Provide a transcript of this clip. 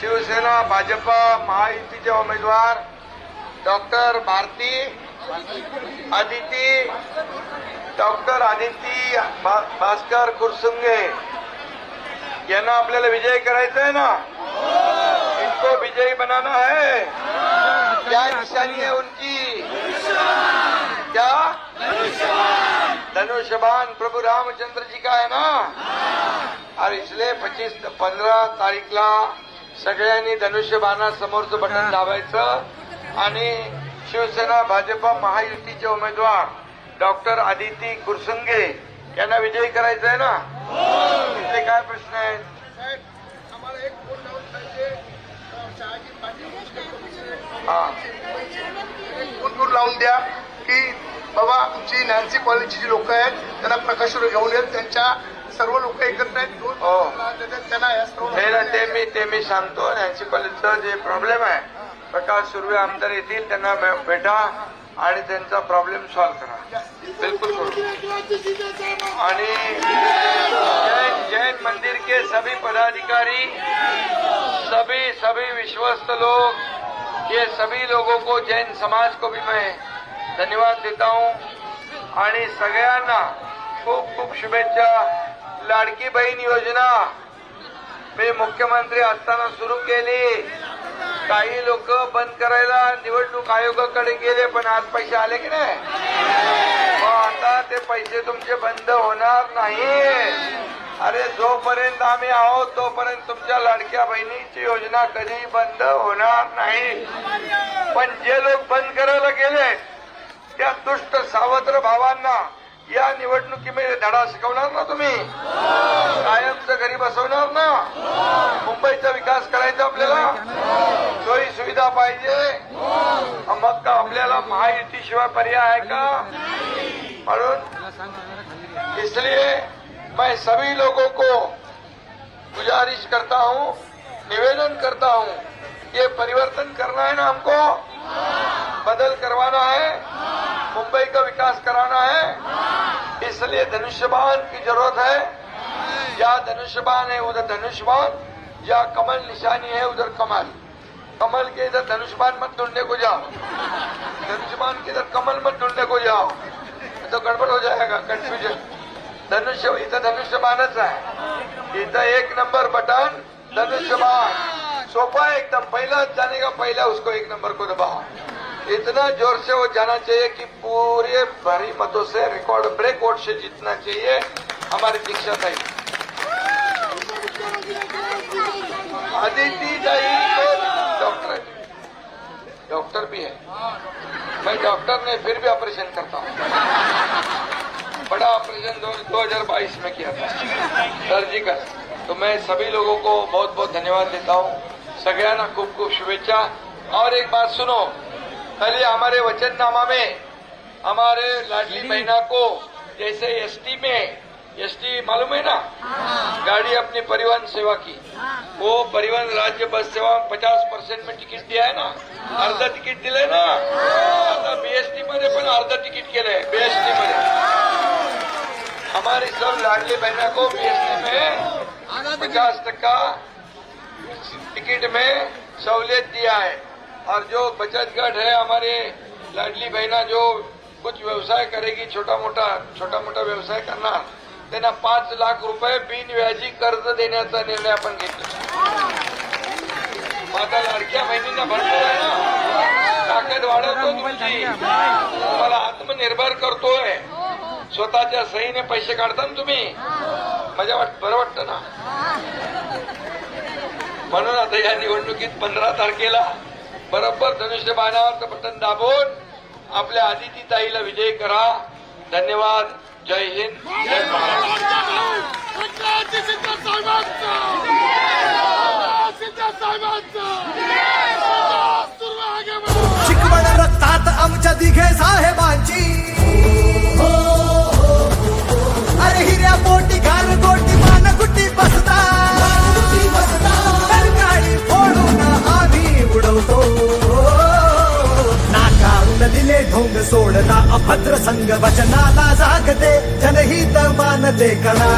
शिवसेना भाजपा महायुतीचे उमेदवार doctor Bharati Aditi doctor Aditi Bhaskar Kursunge. यांना आपल्याला विजय करायचा आहे ना? इनको विजयी बनाना है. क्या निशानी है उनकी? क्या? धनुष्यबान प्रभु रामचंद्र जी का है ना? और इसलिए पच्चीस पंधरा तारीखला सगळ्यांनी धनुष्यबाणा समोरचं बटन दाबायचं. आणि शिवसेना भाजपा महायुतीचे उमेदवार डॉक्टर आदिती कुरसुंगे यांना विजयी करायचं आहे ना? इथले काय प्रश्न आहेत फोन हा करून लावून द्या की बाबा आमची नॅन्सी कॉलेजची जी लोक आहेत त्यांना प्रकाशवर घेऊन येत त्यांच्या सर्व लोक एकत्र आहेत हो. त्यांना ते मी ते मी सांगतो नॅन्सी कॉलेजचा जे प्रॉब्लेम आहे प्रकाश सुर्वे आमदार येतील त्यांना भे- भेटा आणि त्यांचा प्रॉब्लेम सॉल्व्ह करा. बिल्कुल करू. आणि जैन जैन मंदिर के सभी पदाधिकारी सभी सभी विश्वस्त लोग ये सभी लोगों को जैन समाज को भी मैं धन्यवाद देता हूं। आणि सगळ्यांना खूप खूप शुभेच्छा लाडकी बहीण योजना. मी मुख्यमंत्री असताना सुरू केली. काही लोक बंद करायला निवडणूक आयोगाकडे गेले पण आज पैसे आले की नाही? मग आता ते पैसे तुमचे बंद होणार नाही अरे जोपर्यंत आम्ही आहोत तोपर्यंत तुमच्या लाडक्या बहिणीची योजना कधी बंद होणार नाही. पण जे लोक बंद करायला गेले त्या दुष्ट सावत्र भावांना या निवडणुकीमध्ये धडा शिकवणार ना तुम्ही? कायमचं घरी बसवणार ना? मुंबईचा विकास करायचा आपल्याला? सोयी सुविधा पाहिजे? मग का आपल्याला महायुतीशिवाय पर्याय आहे का? म्हणून इसलिए मैं सभी लोगों को गुजारिश करता हूँ निवेदन करता हूँ ये परिवर्तन करना है ना हमको? बदल करवाना है? मुंबई का विकास कराना है? इसलिए धनुष्यबान की ज़रूरत है। या धनुष्यबान है, उधर धनुष्यबान या कमल निशानी है, उधर कमल। कमल के इधर धनुष्यबान मत ढूँढने को जाओ। धनुष्यबान के इधर कमल मत ढूँढने को जाओ। तो गड़बड़ हो जाएगा कंफ्यूजन धनुष्य इथं धनुष्यबाणच आहे इथं एक नंबर बटन धनुष्यबान सोपा है एकदम, पहला जाने का पहला, उसको एक नंबर को दबाओ। इतना ज़ोर से वो जाना चाहिए कि पूरे भारी मतों से रिकॉर्ड ब्रेक वोट से जीतना चाहिए। हमारी दीक्षा थी आदिति दाई तो डॉक्टर है। डॉक्टर भी है। मैं डॉक्टर ने फिर भी ऑपरेशन करता हूँ। बड़ा ऑपरेशन दो, 2022 में किया था। सर्जिकल तो मैं सभी लोगों को बहुत बहुत धन्यवाद देता हूँ। सगळ्यांना खूब खूब शुभेच्छा। और एक बात सुनो। कल हमारे वचननामा में हमारे लाडली बहना को जैसे एसटी में एसटी मालूम है ना? गाड़ी अपनी परिवहन सेवा की। वो परिवहन राज्य बस सेवा पचास परसेंट में टिकट दिया है ना? अर्ध तिकीट दिलंय ना? आता बीएसटी मध्ये पण अर्ध तिकीट केलंय बीएसटी मध्ये हमारी सब लाडली बहना को बीएसटी में पचास टक्का टिकट में सहूलियत दिया है। और जो बचत गट है हमारे लाडली बहना जो कुछ व्यवसाय करेगी छोटा मोठा छोटा मोठा व्यवसाय करणार त्यांना पाच लाख रुपये बिनव्याजी कर्ज देण्याचा निर्णय आपण घेतला. आता लाडक्या बहिणींना भरपूर आहे ना? ताकद वाढवतो तुमची. तुम्हाला आत्मनिर्भर करतोय. स्वतःच्या सहीने पैसे काढता ना तुम्ही? मजा वाट बरं वाटतं ना? म्हणून आता या निवडणुकीत पंधरा तारखेला बरोबर धनुष्य बाणावरचं बटन दाबून आपल्या आदिती ताईला विजयी करा. धन्यवाद. जय हिंद. जय महाराष्ट्र रक्तात आमच्या दिघे साहेबांची. ढोंग सोडता अभद्र संघ वचनाला जागते जनहित मानते कणा.